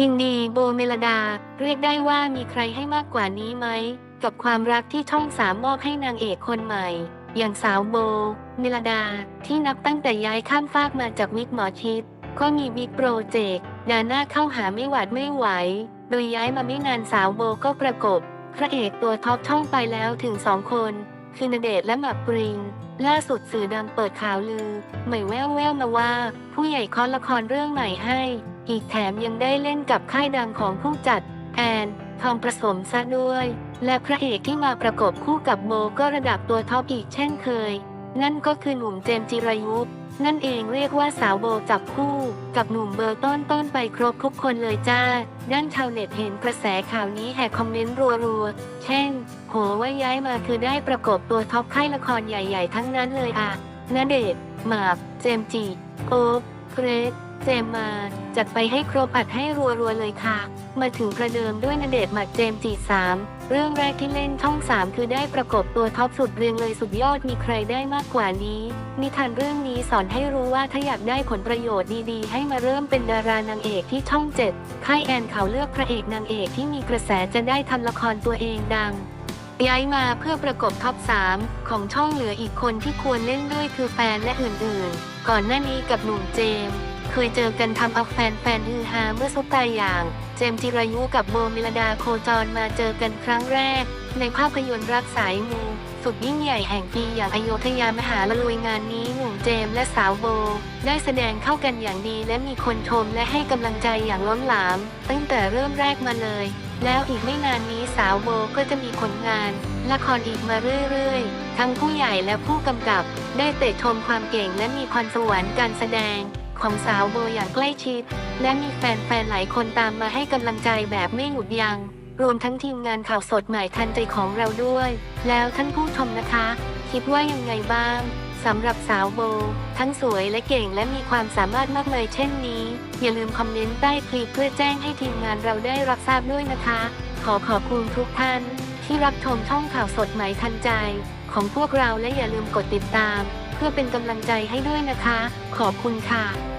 อินดีโบเมลดา เรียกได้ว่ามีใครให้มากกว่านี้ไหม กับความรักที่ช่องสามมอบให้นางเอกคนใหม่ อย่างสาวโบ เมลดา ที่นับตั้งแต่ย้ายข้ามฟากมาจากวิกหมอชิดก็มีบิ๊กโปรเจกต์ดาหน้าเข้าหาไม่หวาดไม่ไหว โดยย้ายมาไม่นานสาวโบก็ประกบ พระเอกตัวท็อปช่องไปแล้วถึงสองคน คือณเดชและหมากปริง ล่าสุดสื่อดังเปิดข่าวลือ ใหม่แววแววมาว่า ผู้ใหญ่คอละครเรื่องใหม่ให้ อีกแถมยังได้เล่นกับค่ายดังของผู้จัดแอนทองประสมซะด้วย และพระเอกที่มาประกบคู่กับโบก็ระดับตัวท็อปอีกเช่นเคย นั่นก็คือหนุ่มเจมส์จิรายุนั่นเองเรียกว่าสาวโบจับคู่ กับหนุ่มเบอร์ต้นต้นไปครบทุกคนเลยจ้า ด้านชาวเน็ตเห็นกระแสข่าวนี้แห่คอมเมนต์รัวๆ เช่น โหว่าย้ายมาคือได้ประกบตัวท็อปค่ายละครใหญ่ๆ ทั้งนั้นเลยอะณเดชน์หมาก เจมส์จีโอ๊บ เกรซเจมมาจัดไปให้ครบอัดให้รัวๆเลยค่ะ มาถึงประเดิมด้วยณเดชหมากเจมจีสามเรื่องแรกที่เล่นช่องสามคือได้ประกบตัวท็อปสุดเรียงเลยสุดยอดมีใครได้มากกว่านี้ นิทานเรื่องนี้สอนให้รู้ว่าถ้าอยากได้ผลประโยชน์ดีๆ ให้มาเริ่มเป็นดารานางเอกที่ช่องเจ็ดค่ายแอนเขาเลือกพระเอกนางเอกที่มีกระแสจะได้ทำละครตัวเองดัง ย้ายมาเพื่อประกบท็อป 3 ของช่องเหลืออีกคนที่ควรเล่นด้วยคือแฟนและอื่นๆ ก่อนหน้านี้กับหนุ่มเจมส์เคยเจอกันทำเอาแฟนๆฮือฮาเมื่อซุปตาอย่าง เจมส์จิรายุกับโบมิลดาโคจรมาเจอกันครั้งแรก ในภาพยนตร์รักสายมูสุดยิ่งใหญ่แห่งปีอย่างอโยธยามหาละลุยงานนี้หนุ่มเจมส์และสาวโบ ได้แสดงเข้ากันอย่างดีและมีคนชมและให้กำลังใจอย่างล้นหลาม ตั้งแต่เริ่มแรกมาเลย แล้วอีกไม่นานนี้สาวโบก็จะมีผลงาน ละครอีกมาเรื่อยๆ ทั้งผู้ใหญ่และผู้กำกับ ได้เตะชมความเก่งและมีพรสวรรค์การแสดง ของสาวโบอย่างใกล้ชิด และมีแฟนๆหลายคนตามมาให้กำลังใจแบบไม่หยุดยัง้งรวมทั้งทีมงานข่าวสดใหม่ทันใจของเราด้วย แล้วท่านผู้ชมนะคะ คิดว่ายังไงบ้าง สำหรับสาวโบ ทั้งสวยและเก่งและมีความสามารถมากเลยเช่นนี้ อย่าลืมคอมเมนต์ใต้คลิปเพื่อแจ้งให้ทีมงานเราได้รับทราบด้วยนะคะ ขอขอบคุณทุกท่าน ที่รับชมช่องข่าวสดใหม่ทันใจ ของพวกเราและอย่าลืมกดติดตาม เพื่อเป็นกำลังใจให้ด้วยนะคะ ขอบคุณค่ะ